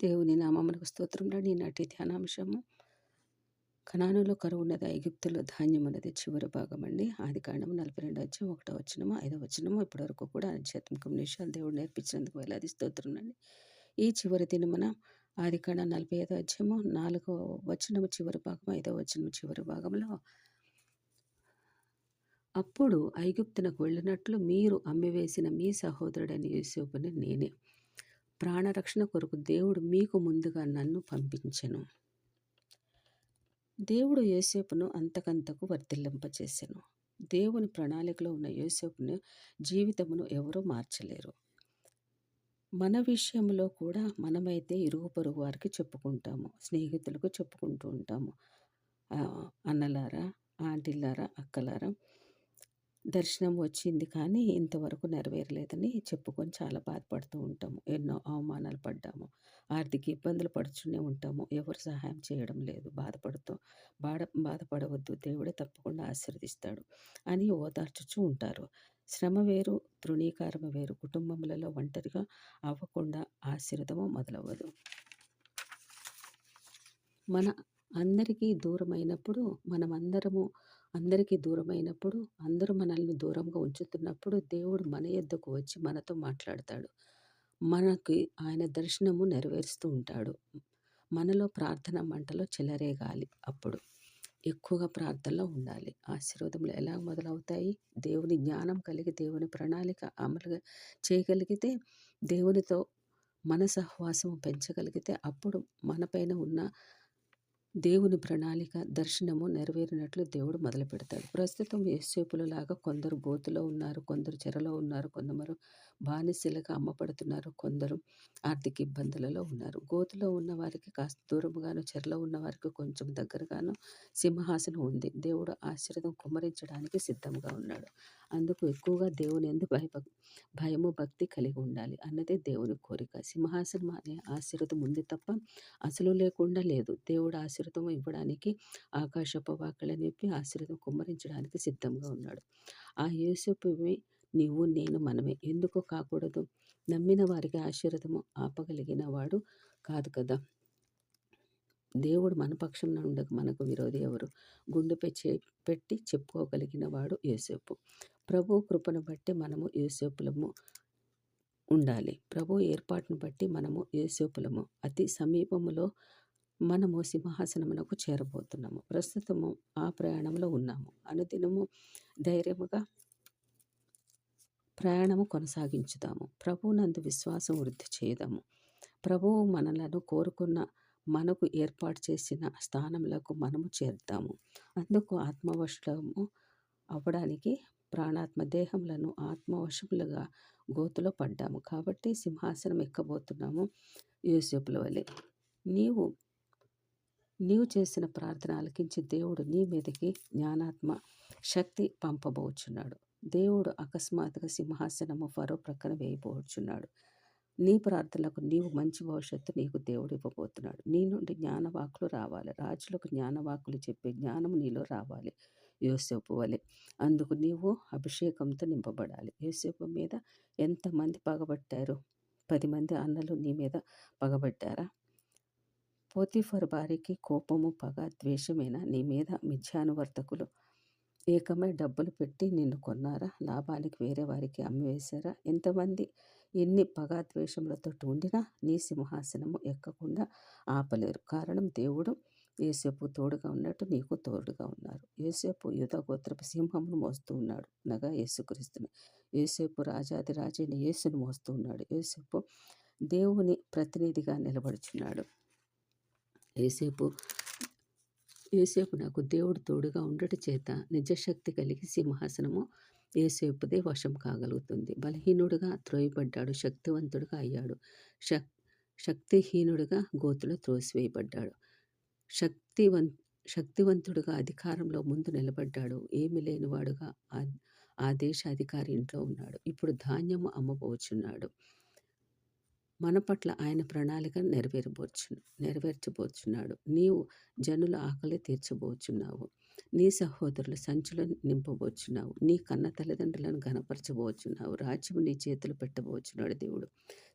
దేవుని నామములకు స్తోత్రంలో నాటి ధ్యానాంశము. కణానులో కరువున్నది ఐగుప్తులో ధాన్యం అనేది చివరి భాగం అండి. ఆది కాండము నలభై రెండు వచ్చి ఒకటో వచ్చినము ఐదో వచ్చినము ఇప్పటివరకు కూడా ఆధ్యాత్మిక నిమిషాలు దేవుడు నేర్పించినందుకు వేలాది స్తోత్రం అండి. ఈ చివరి దినమున ఆది కాండ నలభై ఐదో అధ్యాయము నాలుగో వచనము చివరి భాగం ఐదో వచనము చివరి భాగంలో అప్పుడు ఐగుప్తునకు వెళ్ళినట్లు మీరు అమ్మివేసిన మీ సహోదరుడని యూసేపుని నేనే. ప్రాణరక్షణ కొరకు దేవుడు మీకు ముందుగా నన్ను పంపించెను. దేవుడు యోసేపును అంతకంతకు వర్తిల్లింపచేశాను దేవుని ప్రణాళికలో ఉన్న యోసేపును జీవితమును ఎవరూ మార్చలేరు. మన విషయంలో కూడా మనమైతే ఇరుగు పొరుగు వారికి చెప్పుకుంటాము స్నేహితులకు చెప్పుకుంటూ ఉంటాము. అన్నలారా ఆంటీలారా అక్కలారా దర్శనం వచ్చింది కానీ ఇంతవరకు నెరవేరలేదని చెప్పుకొని చాలా బాధపడుతూ ఉంటాము. ఎన్నో అవమానాలు పడ్డాము. ఆర్థిక ఇబ్బందులు పడుతూనే ఉంటాము. ఎవరు సహాయం చేయడం లేదు. బాధపడుతూ బాధ బాధపడవద్దు. దేవుడే తప్పకుండా ఆశీర్వదిస్తాడు అని ఓదార్చుచూ ఉంటారు. శ్రమ వేరు తృణీకారం వేరు. కుటుంబములలో ఒంటరిగా అవ్వకుండా ఆశీర్వదము మొదలవ్వదు. మన అందరికీ దూరమైనప్పుడు మనమందరము అందరికీ దూరమైనప్పుడు అందరూ మనల్ని దూరంగా ఉంచుతున్నప్పుడు దేవుడు మన యొద్దకు వచ్చి మనతో మాట్లాడతాడు. మనకి ఆయన దర్శనము నెరవేరుస్తూ ఉంటాడు. మనలో ప్రార్థన మంటలో చెలరేగాలి అప్పుడు. ఎక్కువగా ప్రార్థనలో ఉండాలి. ఆశీర్వాదములు ఎలా మొదలవుతాయి? దేవుని జ్ఞానం కలిగి దేవుని ప్రణాళిక అమలు చేయగలిగితే దేవునితో మన సహవాసం పెంచగలిగితే అప్పుడు మనపైన ఉన్న దేవుని ప్రణాళిక దర్శనము నెరవేరినట్లు దేవుడు మొదలు పెడతాడు ప్రస్తుతం లాగా కొందరు బోతులో ఉన్నారు కొందరు చెరలో ఉన్నారు కొందరు బానిసలుగా అమ్మపడుతున్నారు. కొందరు ఆర్థిక ఇబ్బందులలో ఉన్నారు. గోతులో ఉన్న వారికి కాస్త దూరముగాను చెరలో ఉన్న వారికి కొంచెం దగ్గరగాను సింహాసనం ఉంది. దేవుడు ఆశీర్వదం కుమ్మరించడానికి సిద్ధంగా ఉన్నాడు. అందుకు ఎక్కువగా దేవుని ఎందు భయ భయము భక్తి కలిగి ఉండాలి. అన్నదే దేవుని కోరిక. సింహాసనం అనే ఆశీర్వదం ఉంది తప్ప అసలు లేకుండా లేదు. దేవుడు ఆశీర్వదం ఇవ్వడానికి ఆకాశపవాకలని చెప్పి ఆశీర్వదం కుమ్మరించడానికి సిద్ధంగా ఉన్నాడు. ఆ యేసుపువి నీవు నేను మనమే. ఎందుకు కాకూడదు. నమ్మిన వారికి ఆశీర్వదము ఆపగలిగిన వాడు కాదు కదా. దేవుడు మన పక్షంలో ఉండక మనకు విరోధి ఎవరు? గుండెపై చే పెట్టి చెప్పుకోగలిగిన వాడు యేసేపు. ప్రభు కృపను బట్టి మనము యేసేపులము ఉండాలి. ప్రభు ఏర్పాటును బట్టి మనము యేసేపులము. అతి సమీపములో మనము సింహాసనమునకు చేరబోతున్నాము. ప్రస్తుతము ఆ ప్రయాణంలో ఉన్నాము. అనుదినము ధైర్యముగా ప్రయాణము కొనసాగించుదాము. ప్రభువునందు విశ్వాసం వృద్ధి చేయదాము. ప్రభువు మనలను కోరుకున్న మనకు ఏర్పాటు చేసిన స్థానములకు మనము చేరుతాము. అందుకు ఆత్మవశము అవ్వడానికి ప్రాణాత్మ దేహములను ఆత్మవశములుగా గోతులో పడ్డాము. కాబట్టి సింహాసనం ఎక్కబోతున్నాము యూసేపుల వలె. నీవు నీవు చేసిన ప్రార్థన ఆలకించి దేవుడు నీ మీదకి జ్ఞానాత్మ శక్తి పంపబోచున్నాడు. దేవుడు అకస్మాత్తుగా సింహాసనము ఫరో ప్రక్కన వేయబోచున్నాడు. నీ ప్రార్థనలకు నీవు మంచి భవిష్యత్తు నీకు దేవుడు ఇవ్వబోతున్నాడు. నీ నుండి జ్ఞానవాకులు రావాలి. రాజులకు జ్ఞానవాకులు చెప్పే జ్ఞానం నీలో రావాలి. యోసేపు వలె. అందుకు నీవు అభిషేకంతో నింపబడాలి. యోసేపు మీద ఎంతమంది పగబట్టారు? పది మంది అన్నలు నీ మీద పగబట్టారా? పోతిఫర్ భార్యకి కోపము పగ ద్వేషమేనా? నీ మీద మిథ్యానువర్తకులు ఏకమై డబ్బులు పెట్టి నిన్ను కొన్నారా? లాభానికి వేరే వారికి అమ్మివేశారా? ఎంతమంది ఎన్ని పగా ద్వేషములతో ఉండినా నీ సింహాసనము ఎక్కకుండా ఆపలేరు. కారణం దేవుడు ఏసేపు తోడుగా ఉన్నట్టు నీకు తోడుగా ఉన్నారు. ఏసేపు యుధ గోత్రపు సింహమును మోస్తూ ఉన్నాడు. నగా యేసుక్రీస్తుని. ఏసేపు రాజాది రాజైన యేసును మోస్తూ ఉన్నాడు. ఏసేపు దేవుని ప్రతినిధిగా నిలబడుచున్నాడు. ఏసేపు ఏసేపు నాకు దేవుడు తోడుగా ఉండట చేత నిజశక్తి కలిగి సింహాసనము ఏసేపుదే వశం కాగలుగుతుంది. బలహీనుడుగా త్రోయబడ్డాడు శక్తివంతుడుగా అయ్యాడు. శక్ శక్తిహీనుడుగా గోతులో త్రోసివేయబడ్డాడు. శక్తివం శక్తివంతుడుగా అధికారంలో ముందు నిలబడ్డాడు. ఏమి లేనివాడుగా ఆ దేశ అధికారి ఇంట్లో ఉన్నాడు. ఇప్పుడు ధాన్యము అమ్మబోచున్నాడు. మన పట్ల ఆయన ప్రణాళిక నెరవేరబోచు నెరవేర్చబోచున్నాడు. నీవు జనుల ఆకలి తీర్చబోచున్నావు. నీ సహోదరుల సంచులను నింపబోచున్నావు. నీ కన్న తల్లిదండ్రులను ఘనపరచబోచున్నావు. రాజ్యం నీ చేతులు పెట్టబోచున్నాడు దేవుడు.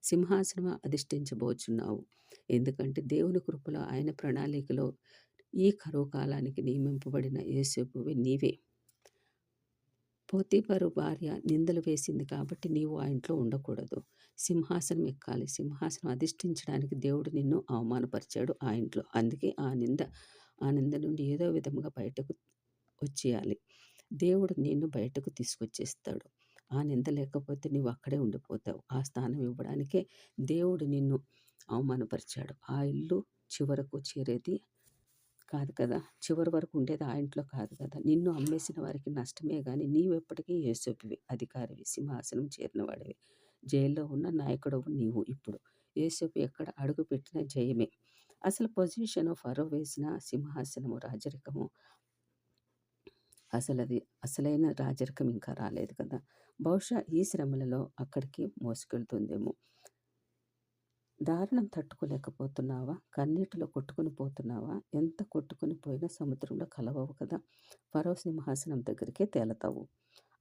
సింహాసనం అధిష్ఠించబోచున్నావు. ఎందుకంటే దేవుని కృపలో ఆయన ప్రణాళికలో ఈ కరువు కాలానికి నియమింపబడిన యేసేపువి నీవే. పోతీపరు భార్య నిందలు వేసింది కాబట్టి నీవు ఆ ఇంట్లో ఉండకూడదు. సింహాసనం ఎక్కాలి. సింహాసనం అధిష్ఠించడానికి దేవుడు నిన్ను అవమానపరిచాడు ఆ ఇంట్లో. అందుకే ఆ నింద ఆ నింద నుండి ఏదో విధముగా బయటకు వచ్చేయాలి. దేవుడు నిన్ను బయటకు తీసుకొచ్చేస్తాడు. ఆ నింద లేకపోతే నీవు అక్కడే ఉండిపోతావు. ఆ స్థానం ఇవ్వడానికే దేవుడు నిన్ను అవమానపరిచాడు. ఆ ఇల్లు చివరకు చేరేది కాదు కదా? చివరి వరకు ఉండేది ఆ ఇంట్లో కాదు కదా? నిన్ను అమ్మేసిన వారికి నష్టమే కానీ నీవెప్పటికీ ఏసోపివి అధికారివి. సింహాసనం చేరిన వాడివి జైల్లో ఉన్న నాయకుడవు నీవు ఇప్పుడు. యేసపు ఎక్కడ అడుగు పెట్టిన జయమే. అసలు పొజిషన్ ఫరో వేసిన సింహాసనము రాజరికము. అసలు అది అసలైన రాజరికం ఇంకా రాలేదు కదా. బహుశా ఈ శ్రమలలో అక్కడికి మోసుకెళ్తుందేమో. దారుణం తట్టుకోలేకపోతున్నావా? కన్నీటిలో కొట్టుకుని పోతున్నావా? ఎంత కొట్టుకుని పోయినా సముద్రంలో కలవవు కదా. ఫరో సింహాసనం దగ్గరికే తేలతావు.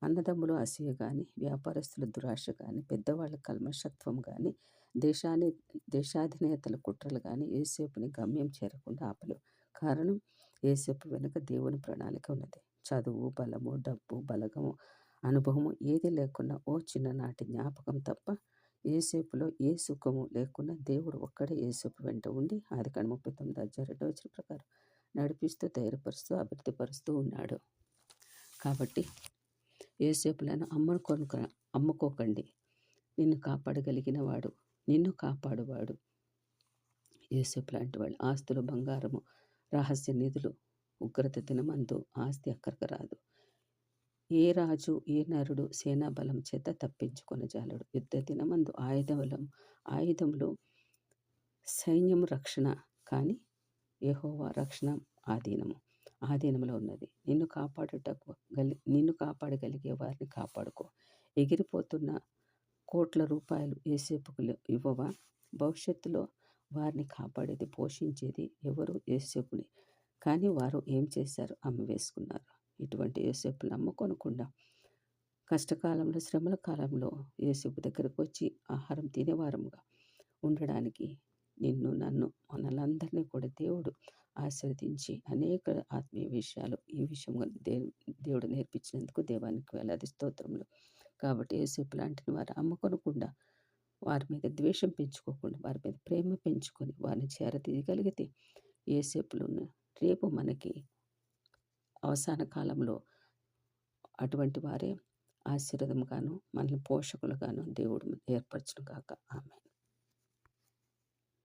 అన్నదమ్ములు అసూయ కానీ వ్యాపారస్తుల దురాశ కానీ పెద్దవాళ్ళ కల్మషత్వం కానీ దేశాన్ని దేశాధినేతల కుట్రలు కానీ ఏసేపుని గమ్యం చేరకుండా ఆపలు కారణం ఏసేపు వెనుక దేవుని ప్రణాళిక ఉన్నది. చదువు బలము డబ్బు బలగము అనుభవము ఏది లేకుండా ఓ చిన్ననాటి జ్ఞాపకం తప్ప ఏసేపులో ఏ సుఖము లేకుండా దేవుడు ఒక్కడే ఏసేపు వెంట ఉండి ఆది కాడ ముప్పై తొమ్మిది అధ్యాయ రెండో వచ్చిన ప్రకారం నడిపిస్తూ ధైర్యపరుస్తూ అభివృద్ధిపరుస్తూ ఉన్నాడు. కాబట్టి ఏసేపులను అమ్మకొనుక అమ్ముకోకండి. నిన్ను కాపాడగలిగిన వాడు నిన్ను కాపాడువాడు. ఏసేపు లాంటి వాళ్ళు ఆస్తులు బంగారము రహస్య నిధులు ఉగ్రత దినమందు ఆస్తి అక్కడికి రాదు. ఏ రాజు ఏ నరుడు సేనాబలం చేత తప్పించుకొనజాలడు యుద్ధ దినమందు ఆయుధబలం ఆయుధములు సైన్యం రక్షణ కానీ ఏహోవా రక్షణ ఆధీనము. ఆధీనంలో ఉన్నది. నిన్ను కాపాడుటకు గలి నిన్ను కాపాడగలిగే వారిని కాపాడుకో. ఎగిరిపోతున్న కోట్ల రూపాయలు ఏసేపుకు ఇవ్వవా? భవిష్యత్తులో వారిని కాపాడేది పోషించేది ఎవరు? ఏసేపుని కానీ వారు ఏం చేశారు? అమ్మ వేసుకున్నారు. ఇటువంటి ఏసేపులు అమ్ముకొనకుండా కష్టకాలంలో శ్రమల కాలంలో ఏసేపు దగ్గరకు వచ్చి ఆహారం తినేవారముగా ఉండడానికి నిన్ను నన్ను మనలందరినీ కూడా దేవుడు ఆశీర్వదించి అనేక ఆత్మీయ విషయాలు ఈ విషయం దేవుడు నేర్పించినందుకు దేవానికి వేలాది స్తోత్రములు. కాబట్టి యేసేపు లాంటిని వారు అమ్ముకొనకుండా వారి మీద ద్వేషం పెంచుకోకుండా వారి మీద ప్రేమ పెంచుకొని వారిని చేరతీయగలిగితే ఏసేపులు రేపు మనకి అవసాన కాలంలో అటువంటి వారే ఆశీర్వదముగాను మనల్ని పోషకులుగాను దేవుడు ఏర్పరచును కాక ఆమె